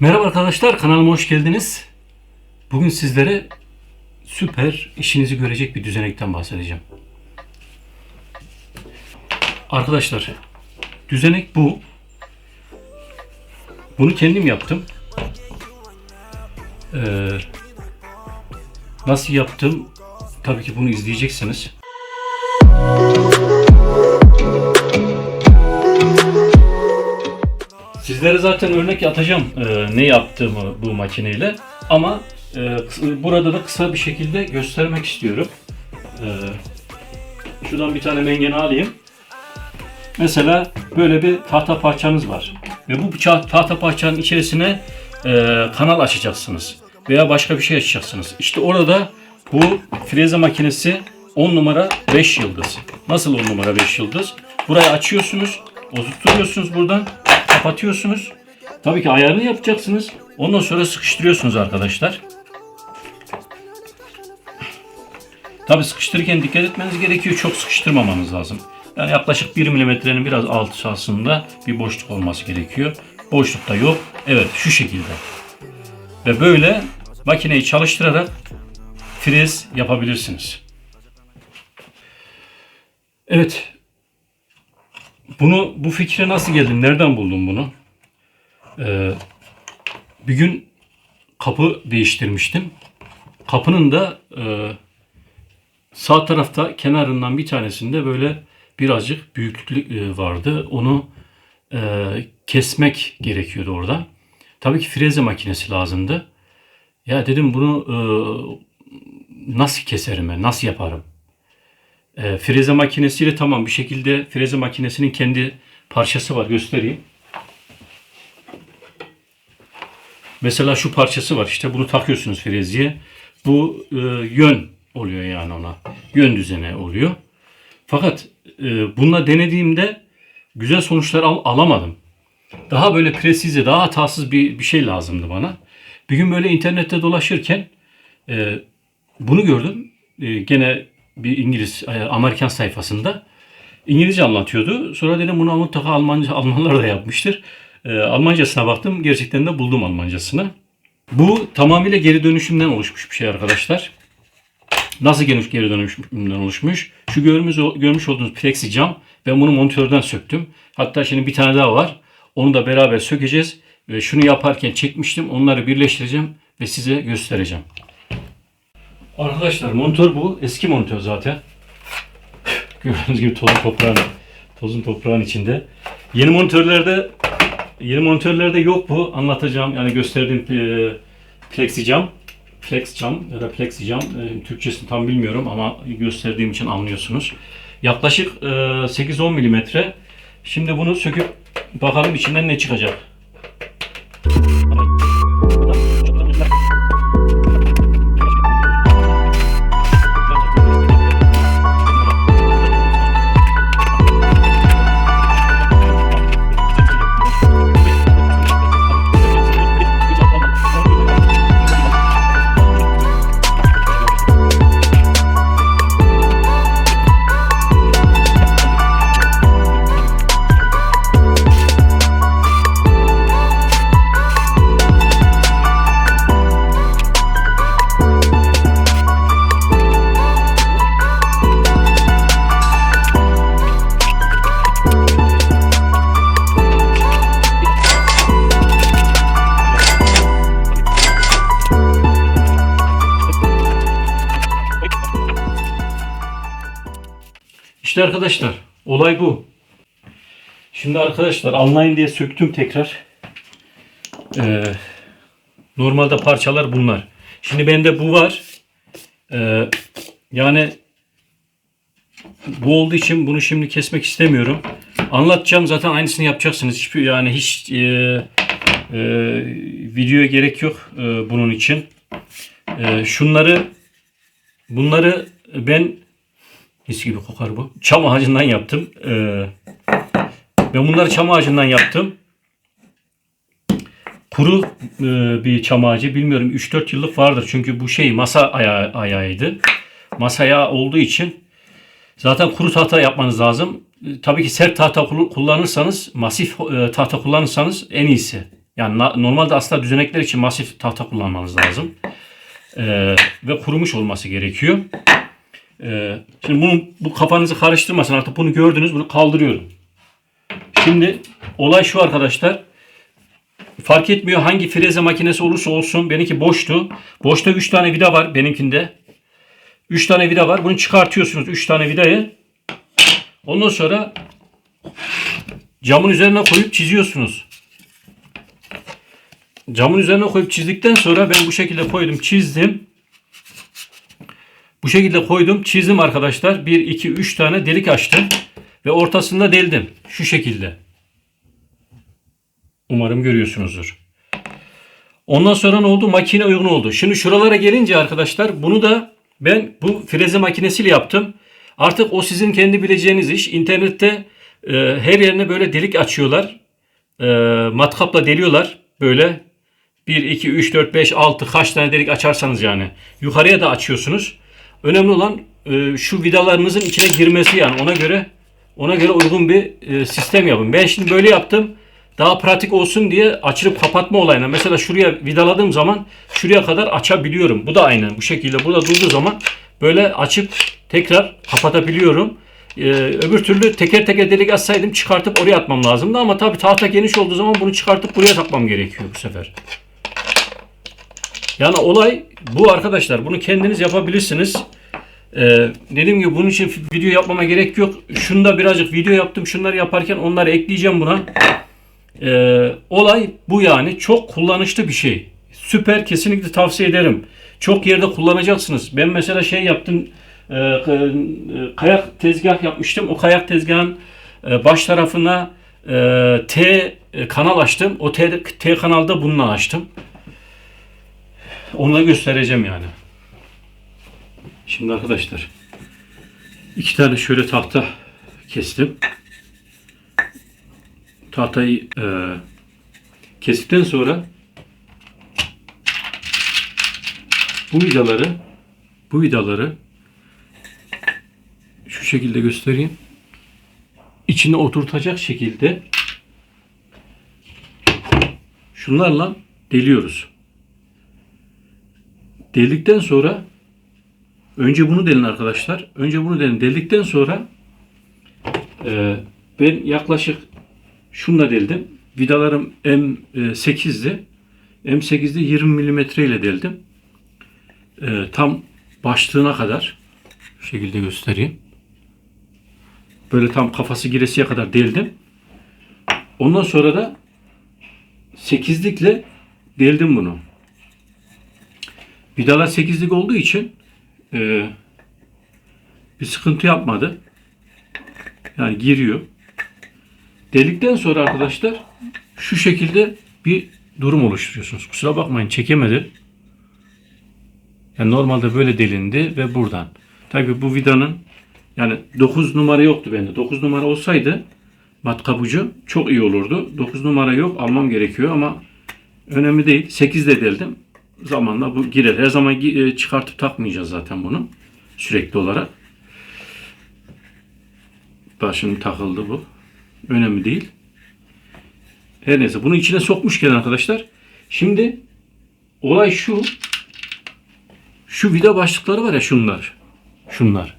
Merhaba arkadaşlar, kanalıma hoş geldiniz. Bugün sizlere süper işinizi görecek bir düzenekten bahsedeceğim. Arkadaşlar, düzenek bu. Bunu kendim yaptım. Ee, nasıl yaptım? Tabii ki bunu izleyeceksiniz. Sizlere zaten örnek atacağım e, ne yaptığımı bu makineyle. Ama e, burada da kısa bir şekilde göstermek istiyorum. E, şuradan bir tane mengene alayım. Mesela böyle bir tahta parçanız var. Ve bu bıça- tahta parçanın içerisine e, kanal açacaksınız. Veya başka bir şey açacaksınız. İşte orada bu freze makinesi 10 numara 5 yıldız. Nasıl 10 numara 5 yıldız? Burayı açıyorsunuz. Oturtuyorsunuz buradan. Kapatıyorsunuz. Tabii ki ayarını yapacaksınız. Ondan sonra sıkıştırıyorsunuz arkadaşlar. Tabii sıkıştırırken dikkat etmeniz gerekiyor. Çok sıkıştırmamanız lazım. Yani yaklaşık 1 milimetrenin biraz altında bir boşluk olması gerekiyor. Boşlukta yok. Evet şu şekilde. Ve böyle makineyi çalıştırarak frez yapabilirsiniz. Evet. Bunu bu fikre nasıl geldim? Nereden buldum bunu? Ee, bir gün kapı değiştirmiştim. Kapının da e, sağ tarafta kenarından bir tanesinde böyle birazcık büyüklük e, vardı. Onu e, kesmek gerekiyordu orada. Tabii ki freze makinesi lazımdı. Ya dedim bunu e, nasıl keserim ben, nasıl yaparım? E, freze makinesiyle tamam bir şekilde freze makinesinin kendi parçası var göstereyim. Mesela şu parçası var işte bunu takıyorsunuz frezeye. Bu e, yön oluyor yani ona. Yön düzeni oluyor. Fakat e, bununla denediğimde güzel sonuçlar al- alamadım. Daha böyle presize, daha hatasız bir, bir şey lazımdı bana. Bir gün böyle internette dolaşırken e, bunu gördüm. E, gene bir İngiliz, e, Amerikan sayfasında. İngilizce anlatıyordu. Sonra dedim bunu mutlaka Almanca, Almanlar da yapmıştır. E, Almancasına baktım. Gerçekten de buldum Almancasını. Bu tamamıyla geri dönüşümden oluşmuş bir şey arkadaşlar. Nasıl geniş geri dönüşümden oluşmuş? Şu görmüş, görmüş olduğunuz plexi cam. Ben bunu monitörden söktüm. Hatta şimdi bir tane daha var. Onu da beraber sökeceğiz. Ve şunu yaparken çekmiştim. Onları birleştireceğim ve size göstereceğim. Arkadaşlar monitör bu. Eski monitör zaten. Gördüğünüz gibi tozun toprağın, tozun toprağın içinde. Yeni monitörlerde yeni monitörlerde yok bu. Anlatacağım yani gösterdiğim e, plexi cam. Flex cam ya da plexi cam. E, Türkçesini tam bilmiyorum ama gösterdiğim için anlıyorsunuz. Yaklaşık e, 8-10 milimetre. Şimdi bunu söküp bakalım içinden ne çıkacak. İşte arkadaşlar olay bu. Şimdi arkadaşlar anlayın diye söktüm tekrar. Ee, normalde parçalar bunlar. Şimdi bende bu var. Ee, yani bu olduğu için bunu şimdi kesmek istemiyorum. Anlatacağım zaten aynısını yapacaksınız. Hiçbir yani hiç e, e, videoya gerek yok e, bunun için. E, şunları bunları ben Mis gibi kokar bu. Çam ağacından yaptım. Ee, ben bunları çam ağacından yaptım. Kuru e, bir çam ağacı. Bilmiyorum 3-4 yıllık vardır. Çünkü bu şey masa ayağı, ayağıydı. Masa ayağı olduğu için zaten kuru tahta yapmanız lazım. E, tabii ki sert tahta kullanırsanız, masif e, tahta kullanırsanız en iyisi. Yani normalde asla düzenekler için masif tahta kullanmanız lazım. Ee, ve kurumuş olması gerekiyor. Ee, şimdi bunu bu kafanızı karıştırmasın artık bunu gördünüz bunu kaldırıyorum. Şimdi olay şu arkadaşlar. Fark etmiyor hangi freze makinesi olursa olsun. Benimki boştu. Boşta 3 tane vida var benimkinde. 3 tane vida var. Bunu çıkartıyorsunuz 3 tane vidayı. Ondan sonra camın üzerine koyup çiziyorsunuz. Camın üzerine koyup çizdikten sonra ben bu şekilde koydum çizdim. Bu şekilde koydum çizdim arkadaşlar. 1, 2, 3 tane delik açtım. Ve ortasında deldim. Şu şekilde. Umarım görüyorsunuzdur. Ondan sonra ne oldu? Makine uygun oldu. Şimdi şuralara gelince arkadaşlar bunu da ben bu freze makinesiyle yaptım. Artık o sizin kendi bileceğiniz iş. İnternette e, her yerine böyle delik açıyorlar. E, matkapla deliyorlar. Böyle 1, 2, 3, 4, 5, 6 kaç tane delik açarsanız yani. Yukarıya da açıyorsunuz. Önemli olan e, şu vidalarınızın içine girmesi yani ona göre ona göre uygun bir e, sistem yapın. Ben şimdi böyle yaptım. Daha pratik olsun diye açılıp kapatma olayına. Mesela şuraya vidaladığım zaman şuraya kadar açabiliyorum. Bu da aynen bu şekilde. Burada durduğu zaman böyle açıp tekrar kapatabiliyorum. Ee, öbür türlü teker teker delik açsaydım çıkartıp oraya atmam lazımdı. Ama tabii tahta geniş olduğu zaman bunu çıkartıp buraya takmam gerekiyor bu sefer. Yani olay bu arkadaşlar. Bunu kendiniz yapabilirsiniz. Ee, dediğim gibi bunun için video yapmama gerek yok. Şunda birazcık video yaptım. Şunları yaparken onları ekleyeceğim buna. Ee, olay bu yani. Çok kullanışlı bir şey. Süper. Kesinlikle tavsiye ederim. Çok yerde kullanacaksınız. Ben mesela şey yaptım. e, k- e, kayak tezgah yapmıştım. O kayak tezgahın e, baş tarafına e, T e, kanal açtım. O T, T kanalda bununla açtım. Onu da göstereceğim yani. Şimdi arkadaşlar iki tane şöyle tahta kestim. Tahtayı e, kestikten sonra bu vidaları bu vidaları şu şekilde göstereyim. İçine oturtacak şekilde şunlarla deliyoruz. Deldikten sonra önce bunu delin arkadaşlar. Önce bunu delin. Deldikten sonra e, ben yaklaşık şunla deldim. Vidalarım M8'di. M8'de 20 mm ile deldim. E, tam başlığına kadar şu şekilde göstereyim. Böyle tam kafası giresiye kadar deldim. Ondan sonra da 8'likle deldim bunu. Vidalar 8'lik olduğu için e, bir sıkıntı yapmadı. Yani giriyor. Delikten sonra arkadaşlar şu şekilde bir durum oluşturuyorsunuz. Kusura bakmayın çekemedim. Yani normalde böyle delindi ve buradan. Tabi bu vidanın yani 9 numara yoktu bende. 9 numara olsaydı matkap ucu çok iyi olurdu. 9 numara yok almam gerekiyor ama önemli değil. 8 de deldim. Zamanla bu girer. Her zaman e, çıkartıp takmayacağız zaten bunu. Sürekli olarak. Başını takıldı bu. Önemli değil. Her neyse bunu içine sokmuşken arkadaşlar. Şimdi olay şu. Şu vida başlıkları var ya şunlar. Şunlar.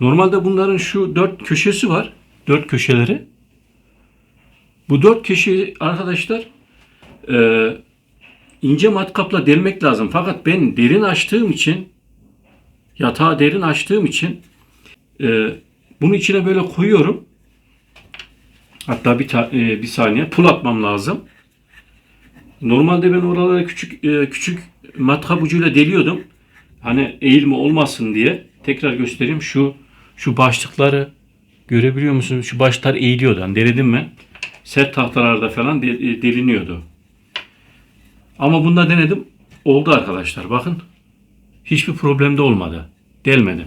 Normalde bunların şu dört köşesi var. Dört köşeleri. Bu dört köşeyi arkadaşlar e, ince matkapla delmek lazım. Fakat ben derin açtığım için yatağı derin açtığım için e, bunu içine böyle koyuyorum. Hatta bir, ta- e, bir saniye pul atmam lazım. Normalde ben oralara küçük e, küçük matkap ucuyla deliyordum. Hani eğilme olmasın diye. Tekrar göstereyim. Şu şu başlıkları görebiliyor musunuz? Şu başlar eğiliyordu. Hani deledim ben. Sert tahtalarda falan e, deliniyordu. Ama bunda denedim. Oldu arkadaşlar. Bakın. Hiçbir problemde olmadı. Delmedim.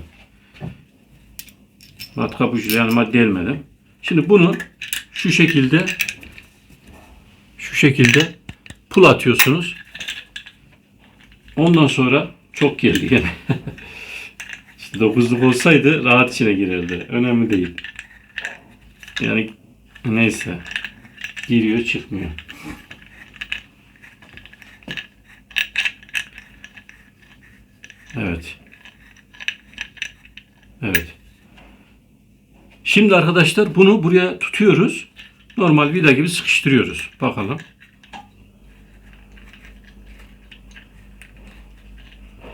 Matkap ucuyla yanıma delmedim. Şimdi bunu şu şekilde şu şekilde pul atıyorsunuz. Ondan sonra çok geldi gene. işte dokuzluk olsaydı rahat içine girerdi. Önemli değil. Yani neyse. Giriyor çıkmıyor. Evet. Evet. Şimdi arkadaşlar bunu buraya tutuyoruz. Normal vida gibi sıkıştırıyoruz. Bakalım.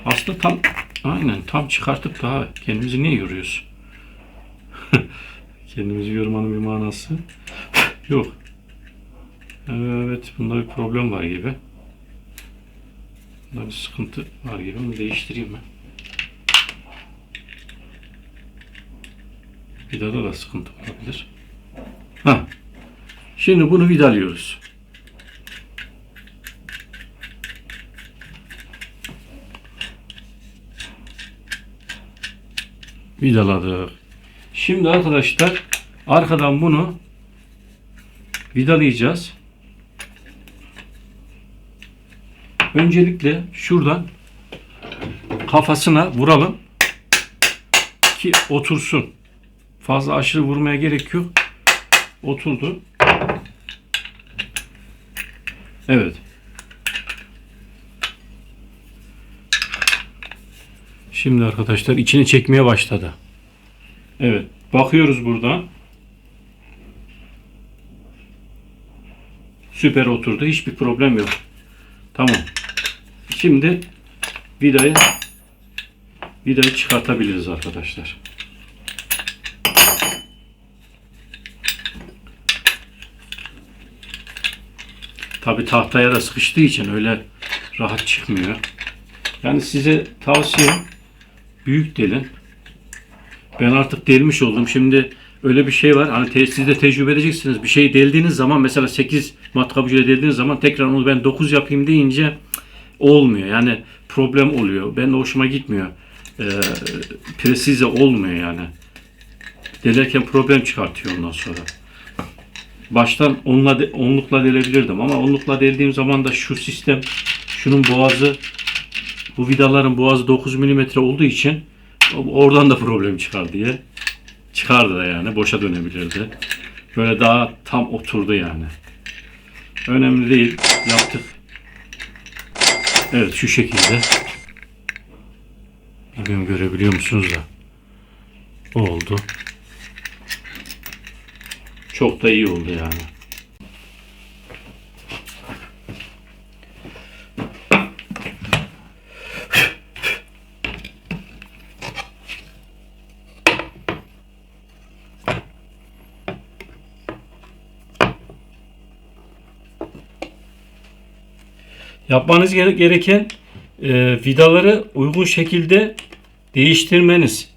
Aslında tam aynen tam çıkartıp daha kendimizi niye yoruyoruz? kendimizi yormanın bir manası yok. Evet bunda bir problem var gibi. Bunda bir sıkıntı var gibi. Onu değiştireyim ben. Vidada da sıkıntı olabilir. Ha. Şimdi bunu vidalıyoruz. Vidaladık. Şimdi arkadaşlar arkadan bunu vidalayacağız. Öncelikle şuradan kafasına vuralım ki otursun. Fazla aşırı vurmaya gerek yok. Oturdu. Evet. Şimdi arkadaşlar içini çekmeye başladı. Evet. Bakıyoruz buradan. Süper oturdu. Hiçbir problem yok. Tamam. Şimdi vidayı vidayı çıkartabiliriz arkadaşlar. Tabi tahtaya da sıkıştığı için öyle rahat çıkmıyor. Yani size tavsiyem büyük delin. Ben artık delmiş oldum. Şimdi öyle bir şey var. Hani te- siz de tecrübe edeceksiniz. Bir şey deldiğiniz zaman mesela 8 matkap deldiğiniz zaman tekrar onu ben 9 yapayım deyince olmuyor. Yani problem oluyor. Ben de hoşuma gitmiyor. Ee, presize olmuyor yani. Delerken problem çıkartıyor ondan sonra. Baştan onla de- onlukla delebilirdim ama onlukla deldiğim zaman da şu sistem şunun boğazı bu vidaların boğazı 9 mm olduğu için oradan da problem çıkar diye çıkardı da yani boşa dönebilirdi. Böyle daha tam oturdu yani. Önemli değil. Yaptık. Evet şu şekilde. Bilmiyorum görebiliyor musunuz da. Oldu. Çok da iyi oldu yani. Yapmanız gere- gereken e, vidaları uygun şekilde değiştirmeniz.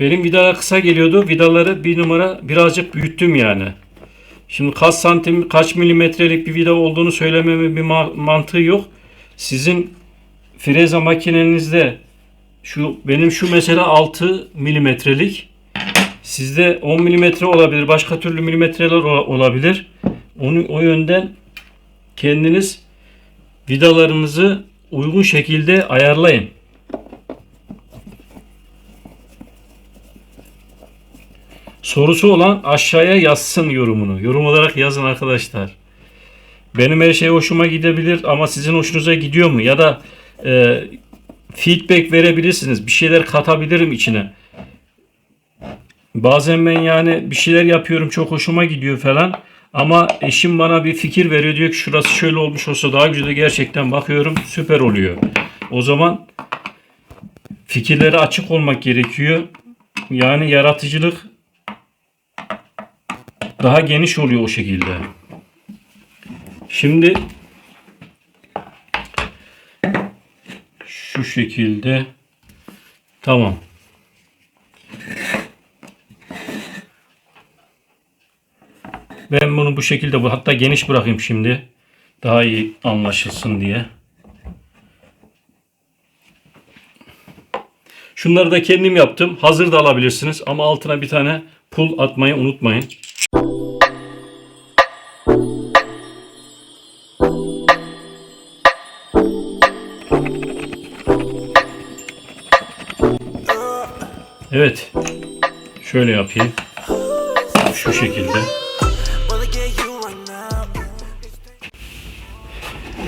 Benim vidalar kısa geliyordu. Vidaları bir numara birazcık büyüttüm yani. Şimdi kaç santim, kaç milimetrelik bir vida olduğunu söylememin bir ma- mantığı yok. Sizin freza makinenizde şu benim şu mesela 6 milimetrelik sizde 10 milimetre olabilir. Başka türlü milimetreler ola- olabilir. Onu o yönden kendiniz vidalarınızı uygun şekilde ayarlayın. Sorusu olan aşağıya yazsın yorumunu. Yorum olarak yazın arkadaşlar. Benim her şey hoşuma gidebilir ama sizin hoşunuza gidiyor mu? Ya da e, feedback verebilirsiniz. Bir şeyler katabilirim içine. Bazen ben yani bir şeyler yapıyorum çok hoşuma gidiyor falan. Ama eşim bana bir fikir veriyor diyor ki şurası şöyle olmuş olsa daha güzel gerçekten bakıyorum süper oluyor. O zaman fikirlere açık olmak gerekiyor. Yani yaratıcılık daha geniş oluyor o şekilde. Şimdi şu şekilde tamam. Ben bunu bu şekilde hatta geniş bırakayım şimdi. Daha iyi anlaşılsın diye. Şunları da kendim yaptım. Hazır da alabilirsiniz ama altına bir tane pul atmayı unutmayın. Evet. Şöyle yapayım. Şu şekilde.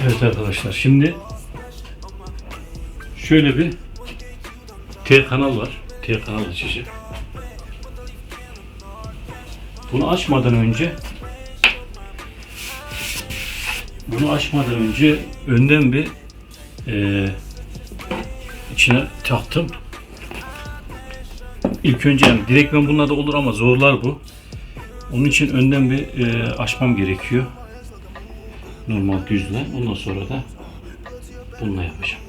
Evet arkadaşlar şimdi şöyle bir T kanal var. T kanal açıcı. Bunu açmadan önce bunu açmadan önce önden bir eee, içine taktım. İlk önce yani direkt ben bununla da olur ama zorlar bu. Onun için önden bir eee, açmam gerekiyor. Normal düzle. Ondan sonra da bununla yapacağım.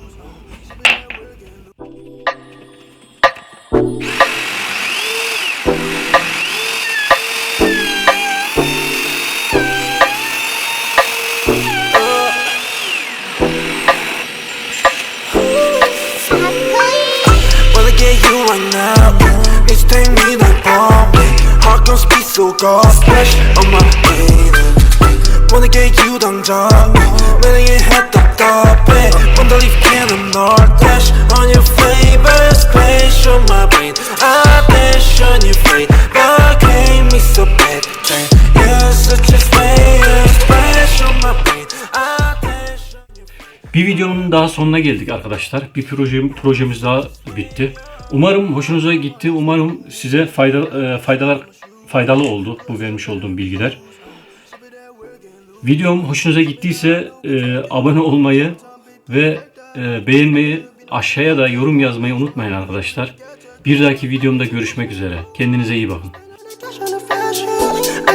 Bir videonun daha sonuna geldik arkadaşlar. Bir projem, projemiz daha bitti. Umarım hoşunuza gitti. Umarım size fayda, e, faydalar faydalı oldu bu vermiş olduğum bilgiler. Videom hoşunuza gittiyse e, abone olmayı ve e, beğenmeyi aşağıya da yorum yazmayı unutmayın arkadaşlar. Bir dahaki videomda görüşmek üzere. Kendinize iyi bakın. Fashion to fashion.